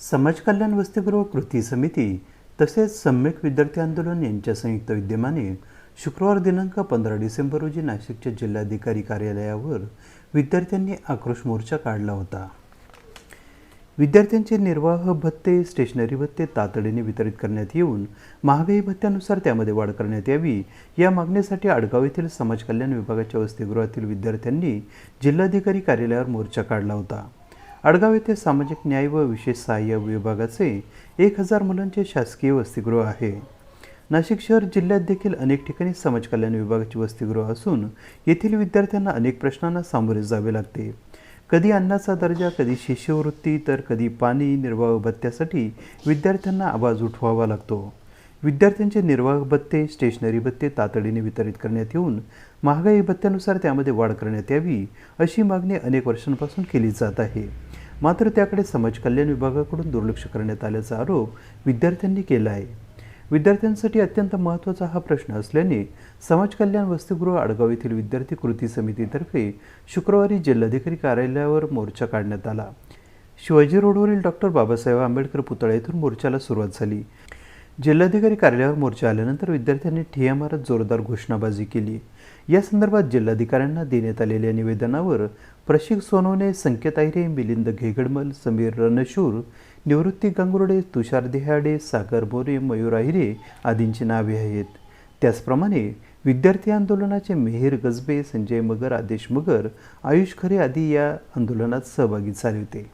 समाज कल्याण वसतिगृह कृती समिती तसेच सम्यक विद्यार्थी आंदोलन यांच्या संयुक्त विद्यमाने शुक्रवार दिनांक पंधरा डिसेंबर रोजी नाशिकच्या जिल्हाधिकारी कार्यालयावर विद्यार्थ्यांनी आक्रोश मोर्चा काढला होता. विद्यार्थ्यांचे निर्वाह भत्ते स्टेशनरी भत्ते तातडीने वितरित करण्यात येऊन महागाई भत्त्यानुसार त्यामध्ये वाढ करण्यात यावी या मागणीसाठी आडगाव येथील समाज कल्याण विभागाच्या वसतिगृहातील विद्यार्थ्यांनी जिल्हाधिकारी कार्यालयावर मोर्चा काढला होता. आडगाव येथे सामाजिक न्याय व विशेष सहाय्य विभागाचे एक हजार मुलांचे शासकीय वसतिगृह आहे. नाशिक शहर जिल्ह्यात देखील अनेक ठिकाणी समाज कल्याण विभागाची वसतिगृह असून येथील विद्यार्थ्यांना अनेक प्रश्नांना सामोरे जावे लागते. कधी अन्नाचा दर्जा कधी शिष्यवृत्ती तर कधी पाणी निर्वाह भत्त्यासाठी विद्यार्थ्यांना आवाज उठवावा लागतो. विद्यार्थ्यांचे निर्वाह भत्ते स्टेशनरी भत्ते तातडीने वितरित करण्यात येऊन महागाई भत्त्यानुसार त्यामध्ये वाढ करण्यात यावी अशी मागणी अनेक वर्षांपासून केली जात आहे. मात्र त्याकडे समाज कल्याण विभागाकडून दुर्लक्ष करण्यात आल्याचा आरोप विद्यार्थ्यांनी केला आहे. विद्यार्थ्यांसाठी अत्यंत महत्त्वाचा हा प्रश्न असल्याने समाज कल्याण वसतिगृह आडगाव येथील विद्यार्थी कृती समितीतर्फे शुक्रवारी जिल्हाधिकारी कार्यालयावर मोर्चा काढण्यात आला. शिवाजी रोडवरील डॉक्टर बाबासाहेब आंबेडकर पुतळा येथून मोर्चाला सुरुवात झाली. जिल्हाधिकारी कार्यालयावर मोर्चा आल्यानंतर विद्यार्थ्यांनी ठिय्या मारत जोरदार घोषणाबाजी केली. या संदर्भात जिल्हाधिकाऱ्यांना देण्यात आलेल्या निवेदनावर प्रशिक सोनवणे संकेत आहिरे मिलिंद घेगडमल समीर रणशूर निवृत्ती गांगुर्डे तुषार देहाडे सागर मोरे मयूर आहिरे आदींची नावे आहेत. त्याचप्रमाणे विद्यार्थी आंदोलनाचे मेहेर गजबे संजय मगर आदेश मगर आयुष खरे आदी या आंदोलनात सहभागी झाले होते.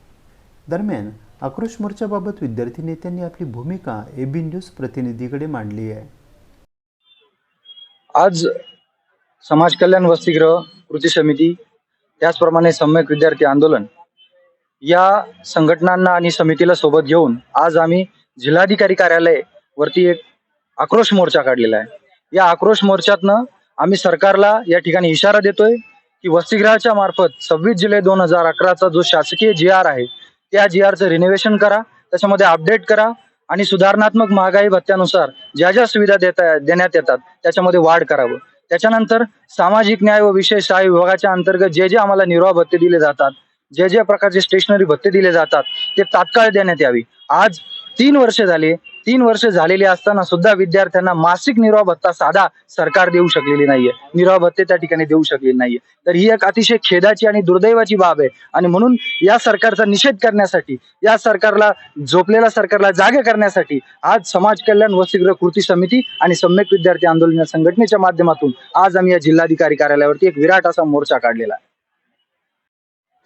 दरम्यान आक्रोश मोर्चाबाबत विद्यार्थी नेत्यांनी आपली भूमिका एबी न्यूज प्रतिनिधीकडे मांडली आहे. आज समाज कल्याण वसतिगृह कृती समिती त्याचप्रमाणे सम्यक विद्यार्थी आंदोलन या संघटनांना आणि समितीला सोबत घेऊन आज आम्ही जिल्हाधिकारी कार्यालय वरती एक आक्रोश मोर्चा काढलेला आहे. या आक्रोश मोर्चातनं आम्ही सरकारला या ठिकाणी इशारा देतोय की वसतिगृहाच्या मार्फत सव्वीस जुलै दोन हजार अकराचा जो शासकीय जी आर आहे त्या जी आरचं रिनोव्हेशन करा त्याच्यामध्ये अपडेट करा आणि सुधारणात्मक महागाई भत्त्यानुसार ज्या ज्या सुविधा देता देण्यात येतात त्याच्यामध्ये वाढ करावं. त्याच्यानंतर सामाजिक न्याय व विशेष सहाय्य विभागाच्या अंतर्गत जे जे आम्हाला निर्वाह भत्ते दिले जातात जे जे प्रकारचे स्टेशनरी भत्ते दिले जातात ते तात्काळ देण्यात यावी. आज तीन वर्ष झाली तीन वर्ष झालेली असताना सुद्धा विद्यार्थ्यांना मासिक निर्वाह भत्ता साधा सरकार देऊ शकलेली नाहीये. निर्वाह भत्ते त्या ठिकाणी देऊ शकलेली नाहीये. तर ही एक अतिशय खेदाची आणि दुर्दैवाची बाब आहे. आणि म्हणून या सरकारचा निषेध करण्यासाठी या सरकारला झोपलेल्या सरकारला जागे करण्यासाठी आज समाज कल्याण वसतिगृह कृती समिती आणि सम्यक विद्यार्थी आंदोलन संघटनेच्या माध्यमातून आज आम्ही या जिल्हाधिकारी कार्यालयावरती एक विराट असा मोर्चा काढलेला आहे.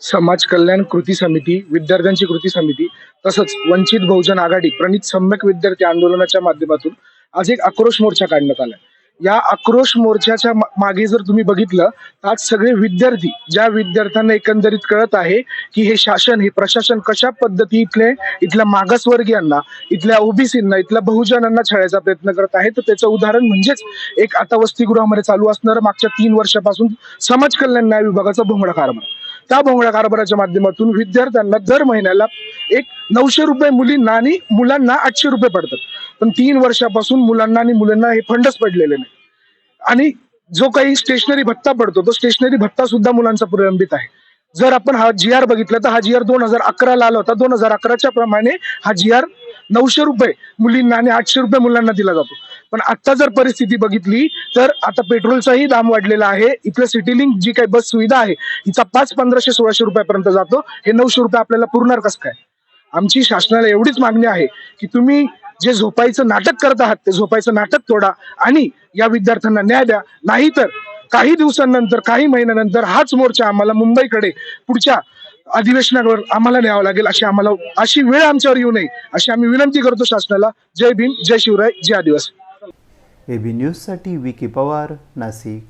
समाज कल्याण कृती समिती विद्यार्थ्यांची कृती समिती तसंच वंचित बहुजन आघाडी प्रणित सम्यक विद्यार्थी आंदोलनाच्या माध्यमातून आज एक आक्रोश मोर्चा काढण्यात आला या आक्रोश मोर्चाच्या मागे जर तुम्ही बघितलं तर आज सगळे विद्यार्थी ज्या विद्यार्थ्यांना एकंदरीत कळत आहे की हे शासन हे प्रशासन कशा पद्धती इथले इथल्या मागासवर्गीयांना इथल्या ओबीसींना इथल्या बहुजनांना छळायचा प्रयत्न करत आहे तर त्याचं उदाहरण म्हणजेच एक आता वसतिगृहामध्ये चालू असणारं मागच्या तीन वर्षापासून समाज कल्याण न्याय विभागाचा भोंगडा कारभार. त्या भोंगड्या कारभाराच्या माध्यमातून विद्यार्थ्यांना दर महिन्याला एक नऊशे रुपये मुलींना आणि मुलांना आठशे रुपये पडतात. पण तीन वर्षापासून मुलांना आणि मुलांना हे फंडच पडलेले नाही. आणि जो काही स्टेशनरी भत्ता पडतो तो स्टेशनरी भत्ता सुद्धा मुलांचा प्रलंबित आहे. जर आपण हा जी आर बघितला तर हा जी आर दोन हजार अकराला आला होता. दोन हजार अकराच्या प्रमाणे हा जी आर नऊशे रुपये मुलींना आणि आठशे रुपये मुलांना दिला जातो. पण आता जर परिस्थिती बघितली तर आता पेट्रोलचाही दाम वाढलेला आहे. इथलं सिटी लिंक जी काही बस सुविधा आहे हिचा पाच पंधराशे सोळाशे रुपयापर्यंत जातो. हे नऊशे रुपये आपल्याला पुरणार कसं काय? आमची शासनाला एवढीच मागणी आहे की तुम्ही जे झोपायचं नाटक करत आहात ते झोपायचं नाटक तोडा आणि या विद्यार्थ्यांना न्याय द्या. नाहीतर काही दिवसांनंतर काही महिन्यानंतर हाच मोर्चा आम्हाला मुंबईकडे पुढच्या अधिवेशनावर आम्हाला न्यावं लागेल अशी आम्हाला अशी वेळ आमच्यावर येऊ नये अशी आम्ही विनंती करतो शासनाला. जय भीम जय शिवराय जय आदिवासी. एबी न्यूजसाठी विकी पवार नाशिक.